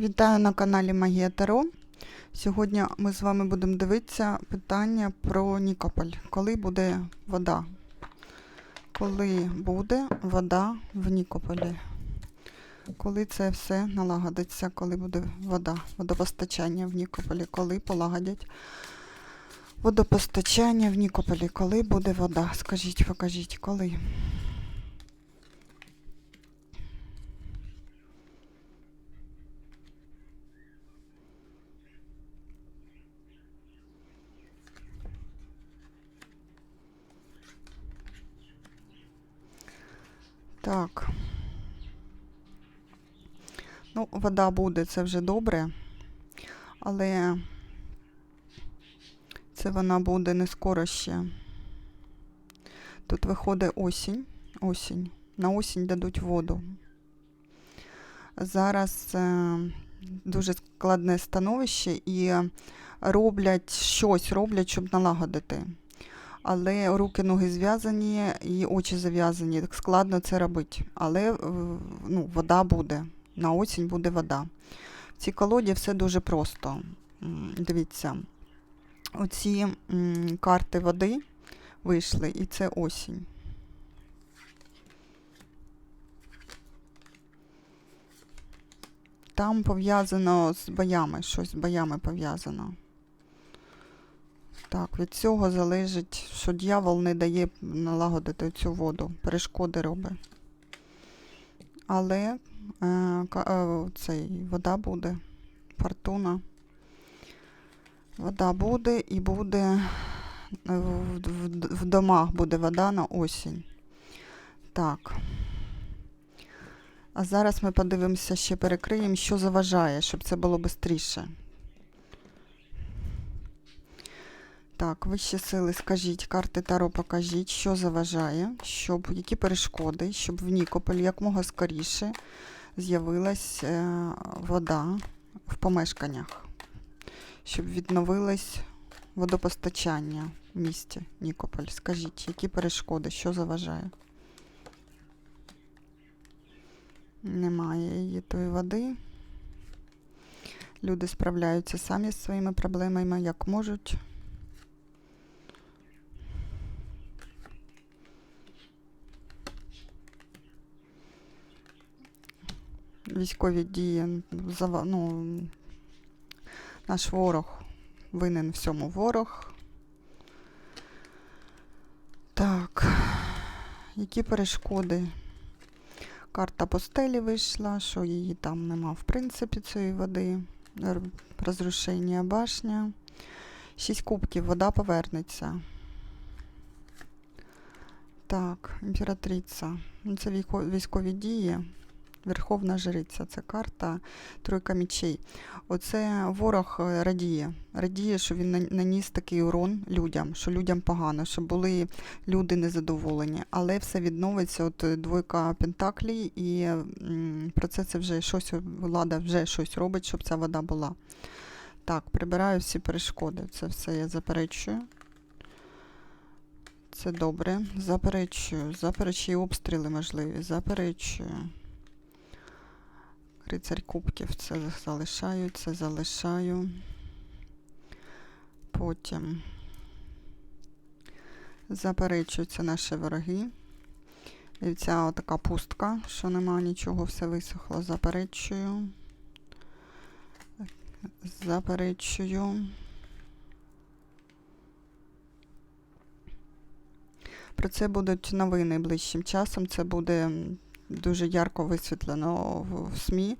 Вітаю на каналі Магія Таро. Сьогодні ми з вами будемо дивитися питання про Нікополь. Коли буде вода? Коли буде вода в Нікополі? Коли це все налагодиться, коли буде вода, водопостачання в Нікополі, коли полагодять водопостачання в Нікополі, коли буде вода? Скажіть, покажіть, коли? Так. Ну, вода буде, це вже добре, але це вона буде не скоро ще. Тут виходить осінь. Осінь. На осінь дадуть воду. Зараз е, дуже складне становище і роблять щось, роблять, щоб налагодити. Але руки, ноги зв'язані і очі зав'язані. Так складно це робити. Але е, ну, вода буде. На осінь буде вода. В цій колоді все дуже просто. Дивіться, оці карти води вийшли, і це осінь. Там пов'язано з боями, щось з боями пов'язано. Так, від цього залежить, що дьявол не дає налагодити цю воду, перешкоди робить. Але е, е, цей, вода буде, фортуна. Вода буде і буде е, в, в, в домах буде вода на осінь. Так. А зараз ми подивимося, ще перекриємо, що заважає, щоб це було швидше. Так, вищі сили, скажіть, карти Таро покажіть, що заважає, щоб які перешкоди, щоб в Нікополі якмога скоріше з'явилась е, вода в помешканнях, щоб відновилось водопостачання в місті Нікополь. Скажіть, які перешкоди, що заважає? Немає її тої води. Люди справляються самі з своїми проблемами, як можуть. Військові дії, ну, наш ворог винен всьому ворог. Так, які перешкоди? Карта постелі вийшла, що її там нема, в принципі, цієї води. Розрушення башня. Шість кубків, вода повернеться. Так, імператриця. Це військові дії. Верховна жриця, це карта тройка мічей. Оце ворог е, радіє. Радіє, що він наніс такий урон людям, що людям погано, що були люди незадоволені. Але все відновиться. От е, двойка пентаклей, і про це це вже щось влада вже щось робить, щоб ця вода була. Так, прибираю всі перешкоди. Це все я заперечую. Це добре. Заперечую. Заперечую обстріли можливі. Заперечую. Рицарь кубків це залишаю, це залишаю. Потім заперечуються наші вороги. І ця така пустка, що нема нічого, все висохло. Заперечую. Заперечую. Про це будуть новини ближчим часом. Це буде дуже ярко висвітлено в, СМІ,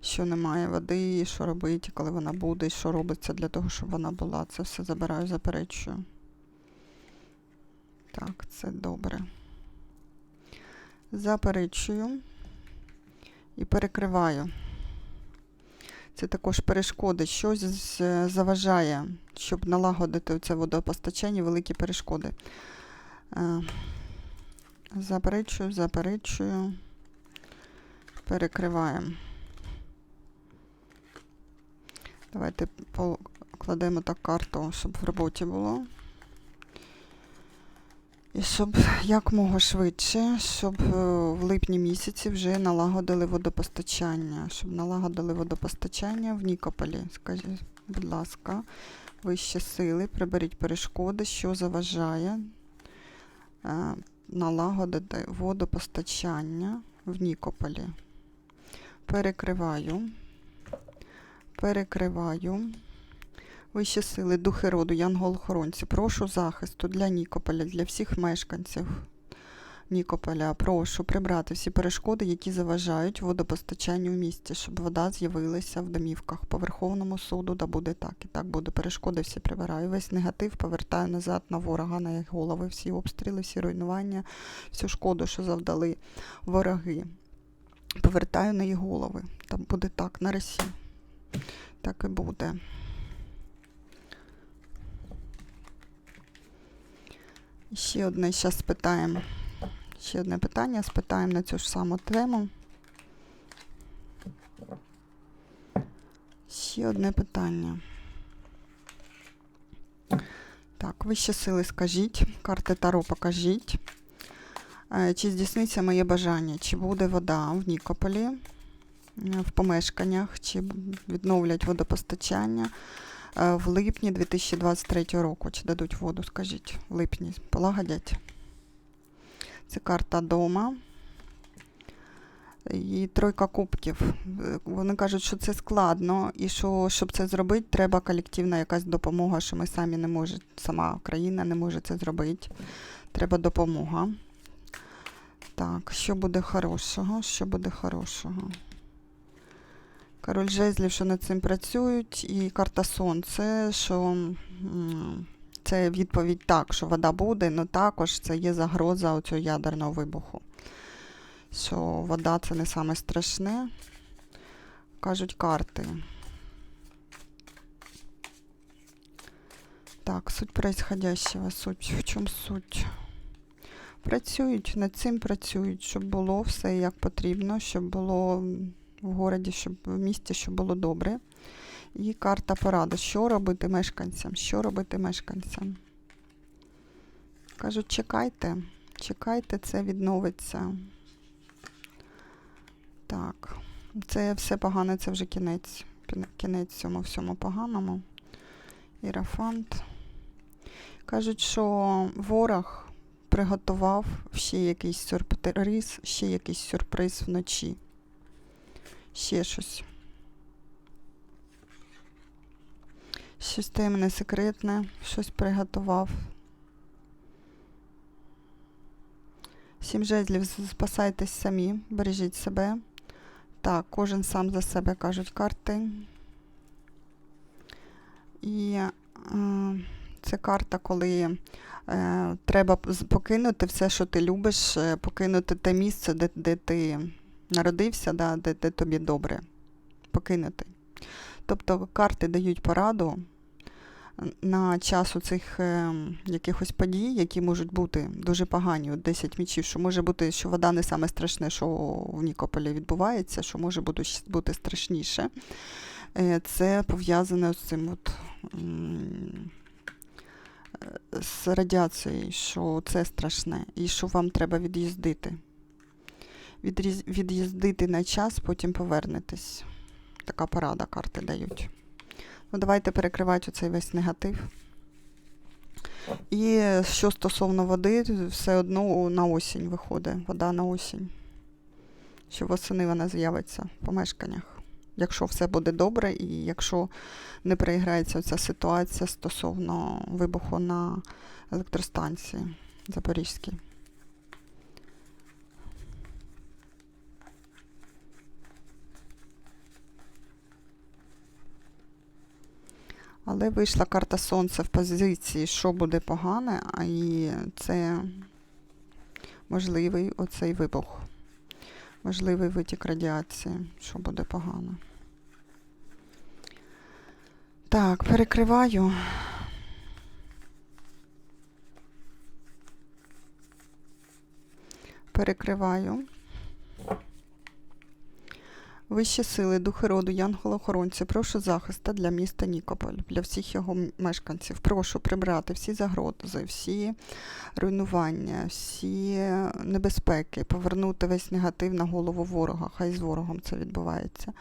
що немає води, що робити, коли вона буде, що робиться для того, щоб вона була. Це все забираю, заперечую. Так, це добре. Заперечую і перекриваю. Це також перешкоди. Щось заважає, щоб налагодити це водопостачання, великі перешкоди. Е, Заперечую, заперечую. Перекриваємо. Давайте покладемо так карту, щоб в роботі було. І щоб якмога швидше, щоб е, в липні місяці вже налагодили водопостачання. Щоб налагодили водопостачання в Нікополі. Скажіть, будь ласка, вищі сили, приберіть перешкоди, що заважає е, налагодити водопостачання в Нікополі. Перекриваю. Перекриваю. Вищі сили, духи роду, янгол-охоронці, прошу захисту для Нікополя, для всіх мешканців Нікополя. Прошу прибрати всі перешкоди, які заважають водопостачанню в місті, щоб вода з'явилася в домівках. По Верховному суду, да буде так. І так буде. Перешкоди всі прибираю. Весь негатив повертаю назад на ворога, на їх голови, всі обстріли, всі руйнування, всю шкоду, що завдали вороги. Повертаю на їх голови. Там буде так, на Росії. Так і буде. Ще одне зараз спитаємо. Ще одне питання спитаємо на цю ж саму тему. Ще одне питання. Так, вищі сили скажіть, карти Таро покажіть. Е, Чи здійсниться моє бажання? Чи буде вода в Нікополі, е, в помешканнях, чи відновлять водопостачання? Е, в липні 2023 року. Чи дадуть воду, скажіть, в липні полагодять. Це карта дома. І тройка кубків. Вони кажуть, що це складно, і що, щоб це зробити, треба колективна якась допомога, що ми самі не можемо, сама країна не може це зробити. Треба допомога. Так, що буде хорошого? Що буде хорошого? Король жезлів, що над цим працюють, і карта Сонце, що це відповідь так, що вода буде, але також це є загроза оцього ядерного вибуху. Що вода це не саме страшне, кажуть карти. Так, суть происходящего, суть, в чому суть? Працюють, над цим працюють, щоб було все як потрібно, щоб було в городі, щоб в місті, щоб було добре. І карта поради. Що робити мешканцям? Що робити мешканцям? Кажуть, чекайте, чекайте, це відновиться. Так, це все погане, це вже кінець. Кінець цьому всьому поганому. Ірафант. Кажуть, що ворог приготував ще якийсь сюрприз, ще якийсь сюрприз вночі ще щось. Щось таємне секретне, щось приготував. Сім жезлів, спасайтесь самі, бережіть себе. Так, кожен сам за себе кажуть карти. І е, це карта, коли е, треба покинути все, що ти любиш, е, покинути те місце, де, де ти народився, да, де, де тобі добре покинути. Тобто карти дають пораду на час у цих е, якихось подій, які можуть бути дуже погані, от 10 мічів, що може бути, що вода не саме страшне, що в Нікополі відбувається, що може бути, страшніше. Е, це пов'язане з цим от, з радіацією, що це страшне, і що вам треба від'їздити від'їздити на час, потім повернетесь. Така порада карти дають. Ну, давайте перекривати оцей весь негатив. І що стосовно води, все одно на осінь виходить. Вода на осінь. Що восени вона з'явиться в помешканнях. Якщо все буде добре, і якщо не переіграється ця ситуація стосовно вибуху на електростанції Запорізькій. Але вийшла карта Сонця в позиції, що буде погане, а і це можливий оцей вибух. Можливий витік радіації, що буде погано. Так, перекриваю. Перекриваю. Вищі сили, духи роду, янголи-охоронці, прошу захиста для міста Нікополь, для всіх його мешканців. Прошу прибрати всі загрози, всі руйнування, всі небезпеки, повернути весь негатив на голову ворога. Хай з ворогом це відбувається.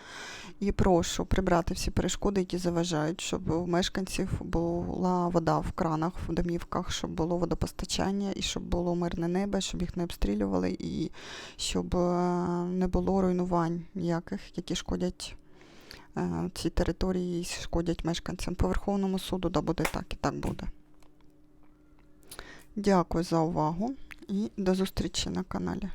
І прошу прибрати всі перешкоди, які заважають, щоб у мешканців була вода в кранах, в домівках, щоб було водопостачання і щоб було мирне небо, щоб їх не обстрілювали і щоб е, не було руйнувань ніяких, які шкодять е, цій території шкодять мешканцям. По Верховному суду да буде так і так буде. Дякую за увагу і до зустрічі на каналі.